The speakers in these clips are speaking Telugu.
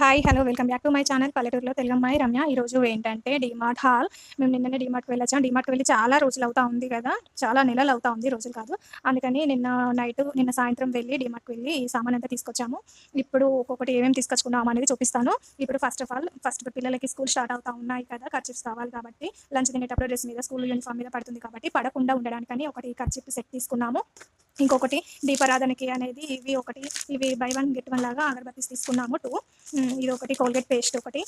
Hi hello welcome back to my channel పల్లెటూరులో తెలుగమ్మాయి రమ్య ఈ రోజు ఏంటంటే డిమార్ట్ హాల్ మేము నిన్ననే డిమార్ట్కి వెళ్ళొచ్చాం. డిమార్ట్కి వెళ్ళి చాలా రోజులు అవుతా ఉంది కదా. చాలా నెలలు అవుతా ఉంది రోజులు కాదు. అందుకని నిన్న నైట్ నిన్న సాయంత్రం వెళ్ళి డిమార్ట్కి వెళ్ళి ఈ సామాన్ అంతా తీసుకొచ్చాము. ఇప్పుడు ఒక్కొక్కటి ఏమేమి తీసుకొచ్చుకున్నాం అనేది చూపిస్తాను. ఇప్పుడు ఫస్ట్ ఆఫ్ ఆల్ ఫస్ట్ పిల్లలకి స్కూల్ స్టార్ట్ అవుతా ఉన్నాయి కదా ఖర్చిప్స్ కావాలి కాబట్టి. లంచ్ తినేటప్పుడు డ్రెస్ మీద స్కూల్ యూనిఫామ్ మీద పడుతుంది కాబట్టి పడకుండా ఉండడానికని ఒకటి ఖర్చిప్ సెట్ తీసుకున్నాము. ఇంకొకటి దీపారాధనకి అనేది ఇవి ఒకటి ఇవి బై వన్ గెట్ వన్ లాగా అగరబత్తీస్ తీసుకున్నాము టూ ఇది ఒకటి కోల్గేట్ పేస్ట్ ఒకటి.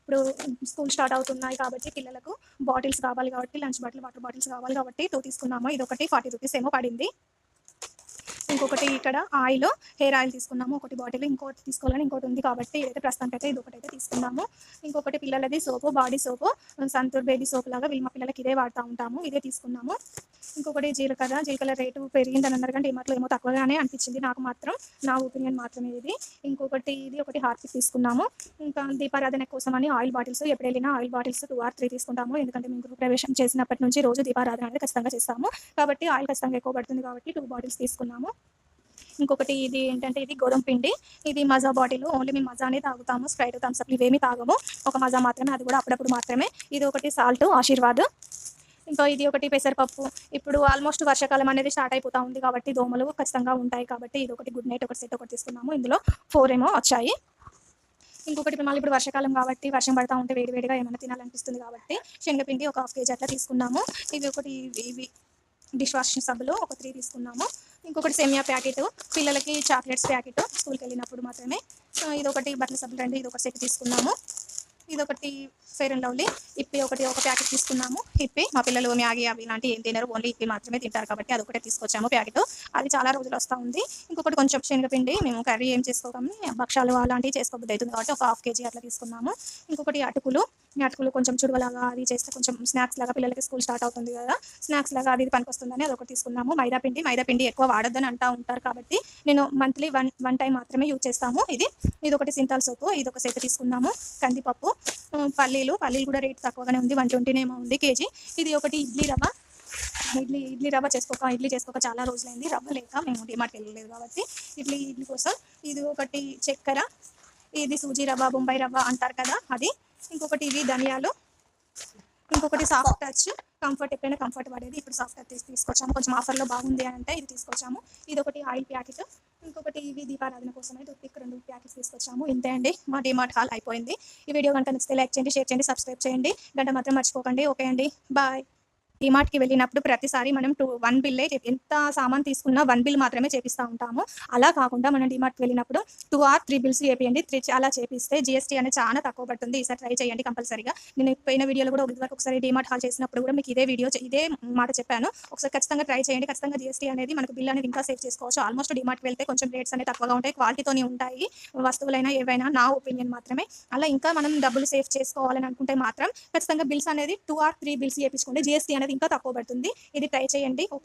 ఇప్పుడు స్కూల్ స్టార్ట్ అవుతున్నాయి కాబట్టి పిల్లలకు బాటిల్స్ కావాలి కాబట్టి లంచ్ బాటిల్ వాటర్ బాటిల్స్ కావాలి కాబట్టి టూ తీసుకున్నాము. ఇది ఒకటి ఫార్టీ రూపీస్ ఏమో పడింది. ఇంకొకటి ఇక్కడ ఆయిల్ హెయిర్ ఆయిల్ తీసుకున్నాము. ఒకటి బాటిల్ ఇంకోటి తీసుకోవాలని ఇంకోటి ఉంది కాబట్టి ఇదైతే ప్రస్తుతానికి అయితే ఇది ఒకటి అయితే తీసుకున్నాము. ఇంకొకటి పిల్లలది soap body soap Santoor baby soap లాగా వీళ్ళు మా పిల్లలకి ఇదే వాడుతూ ఉంటాము. ఇదే తీసుకున్నాము. ఇంకొకటి జీలకర్ర జీలకర్ర రేటు పెరిగిందని అన్నారు కానీ డిమార్ట్లో ఏమో తక్కువగానే అనిపించింది నాకు మాత్రం. నా ఒపీనియన్ మాత్రమే ఇది. ఇంకొకటి ఇది ఒకటి హార్పిక్ తీసుకున్నాము. ఇంకా దీపారాధన కోసమని ఆయిల్ బాటిల్స్ ఎప్పుడు వెళ్ళినా oil bottles two or three తీసుకుంటాము. ఎందుకంటే మేము గృహ ప్రవేశం చేసినప్పటి నుంచి రోజు దీపారాధన అనేది ఖచ్చితంగా చేస్తాము. కాబట్టి ఆయిల్ ఖచ్చితంగా ఎక్కువ పడుతుంది కాబట్టి టూ బాటిల్స్ తీసుకున్నాము. ఇంకొకటి ఇది ఏంటంటే ఇది గోధుమ పిండి. ఇది మజా బాటిల్. ఓన్లీ మేము మజానే తాగుతాము. స్ప్రైట్ థమ్స్అప్ ఇవేమి తాగము. ఒక మజా మాత్రమే అది కూడా అప్పుడప్పుడు మాత్రమే. ఇది ఒకటి సాల్ట్ ఆశీర్వాద్. ఇంకా ఇది ఒకటి పెసరపప్పు. ఇప్పుడు ఆల్మోస్ట్ వర్షాకాలం అనేది స్టార్ట్ అయిపోతా ఉంది కాబట్టి దోమలు ఖచ్చితంగా ఉంటాయి కాబట్టి ఇది ఒకటి గుడ్ నైట్ ఒకటి సెట్ ఒకటి తీసుకున్నాము. ఇందులో ఫోర్ ఏమో వచ్చాయి. ఇంకొకటి మళ్ళీ ఇప్పుడు వర్షాకాలం కాబట్టి వర్షం పడతా ఉంటే వేడి వేడిగా ఏమైనా తినాలనిపిస్తుంది కాబట్టి శనగపిండి ఒక హాఫ్ కేజీ అట్లా తీసుకున్నాము. ఇవి ఒకటి ఇవి డిష్ వాషింగ్ సబ్బులు ఒక త్రీ తీసుకున్నాము. ఇంకొకటి సెమియా ప్యాకెట్ పిల్లలకి చాక్లెట్స్ ప్యాకెట్ స్కూల్కి వెళ్ళినప్పుడు మాత్రమే. ఇది ఒకటి బట్టల సబ్బులు రెండు ఇది ఒక సెట్ తీసుకున్నాము. ఇది ఒకటి ఫెయిర్ అండ్ లవ్లీ ఇప్పి ఒకటి ఒక ప్యాకెట్ తీసుకున్నాము ఇప్పి. మా పిల్లలు మ్యాగీ అవి ఇలాంటి ఏం తినరు ఓన్లీ ఇప్పి మాత్రమే తింటారు కాబట్టి అది ఒకటే తీసుకొచ్చాము ప్యాకెట్. అది చాలా రోజులు వస్తూ ఉంది. ఇంకొకటి కొంచెం శనగపిండి మేము కర్రీ ఏం చేసుకోగానే భక్షాలు అలాంటివి చేసుకోబుద్ది అవుతుంది కాబట్టి ఒక హాఫ్ కేజీ అట్లా తీసుకున్నాము. ఇంకొకటి అటుకులు ఈ అటుకులు కొంచెం చుడవలాగా అది చేస్తే కొంచెం స్నాక్స్ లాగా పిల్లలకి స్కూల్ స్టార్ట్ అవుతుంది కదా స్నాక్స్ లాగా అది పనికొస్తుందని అది ఒకటి తీసుకున్నాము. మైదా పిండి మైదా పిండి ఎక్కువ వాడొద్దని అంటూ ఉంటారు కాబట్టి నేను మంత్లీ వన్ వన్ టైం మాత్రమే యూజ్ చేస్తాము. ఇది ఇది ఒకటి సింతాల్ సోపు ఇది ఒక సెట్ తీసుకున్నాము కందిపప్పు పల్లీలు పల్లీలు కూడా రేట్ తక్కువగానే ఉంది వన్ ట్వంటీనేమో ఉంది కేజీ. ఇది ఒకటి ఇడ్లీ రవ్వ. ఇడ్లీ ఇడ్లీ రవ్వ చేసుకోక ఇడ్లీ చేసుకోక చాలా రోజులైంది రవ్వ లేక మేము డిమార్ట్కి వెళ్ళలేదు కాబట్టి ఇడ్లీ ఇడ్లీ కోసం. ఇది ఒకటి చక్కెర ఇది సూజీ రవ్వ బొంబాయి రవ్వ అంటారు కదా అది. ఇంకొకటి ఇది ధనియాలు. ఇంకొకటి సాఫ్ట్ టచ్ కంఫర్ట్ ఎప్పుడైనా కంఫర్ట్ పడేది. ఇప్పుడు సాఫ్ట్ టచ్ తీసుకొచ్చాము. కొంచెం ఆఫర్లో బాగుంది అని అంటే ఇది తీసుకొచ్చాము. ఇది ఒకటి ఆయిల్ ప్యాకెట్. ఇంకొకటి ఇవి దీపారాధన కోసం అయితే పిక్ రెండు ప్యాకెట్స్ తీసుకొచ్చాము. ఇంతే అండి. మా డిమార్ట్ హాల్ అయిపోయింది. ఈ వీడియో కనుక నచ్చితే లైక్ చేయండి షేర్ చేయండి సబ్స్క్రైబ్ చేయండి. గంట మాత్రం మర్చిపోకండి. ఓకే అండి. బాయ్. డిమార్ట్కి వెళ్ళినప్పుడు ప్రతిసారి మనం టూ వన్ బిల్లే ఎంత సామాన్ తీసుకున్నా వన్ బిల్ మాత్రమే చేపిస్తూ ఉంటాము. అలా కాకుండా మనం డిమార్ట్కి వెళ్ళినప్పుడు టూ ఆర్ త్రీ బిల్స్ చేపియండి. త్రీ అలా చేపిస్తే జిఎస్టీ అనేది చాలా తక్కువ పడుతుంది. ఈసారి ట్రై చేయండి కంపల్సరీగా. నేను పోయిన వీడియోలో కూడా ఇదివరకు ఒకసారి డిమార్ట్ హాల్ చేసినప్పుడు కూడా మీకు ఇదే వీడియో ఇదే మాట చెప్పాను. ఒకసారి ఖచ్చితంగా ట్రై చేయండి. ఖచ్చితంగా జిఎస్టీ అనేది మనకు బిల్ అనేది ఇంకా సేవ్ చేసుకోవచ్చు. ఆల్మోస్ట్ డిమార్ట్కి వెళ్తే కొంచెం రేట్స్ అనేవి తక్కువగా ఉంటాయి. క్వాలిటీతోనే ఉంటాయి. వస్తువులైనా ఏవైనా నా ఒపీనియన్ మాత్రమే. అలా ఇంకా మనం డబ్బులు సేవ్ చేసుకోవాలని అనుకుంటే మాత్రం ఖచ్చితంగా బిల్స్ అనేది టూ ఆర్ త్రీ బిల్స్ చేయించుకోండి జిఎస్టీ అనేది ఇంకా తక్కువ పడుతుంది. ఇది ట్రై చేయండి. ఓకే.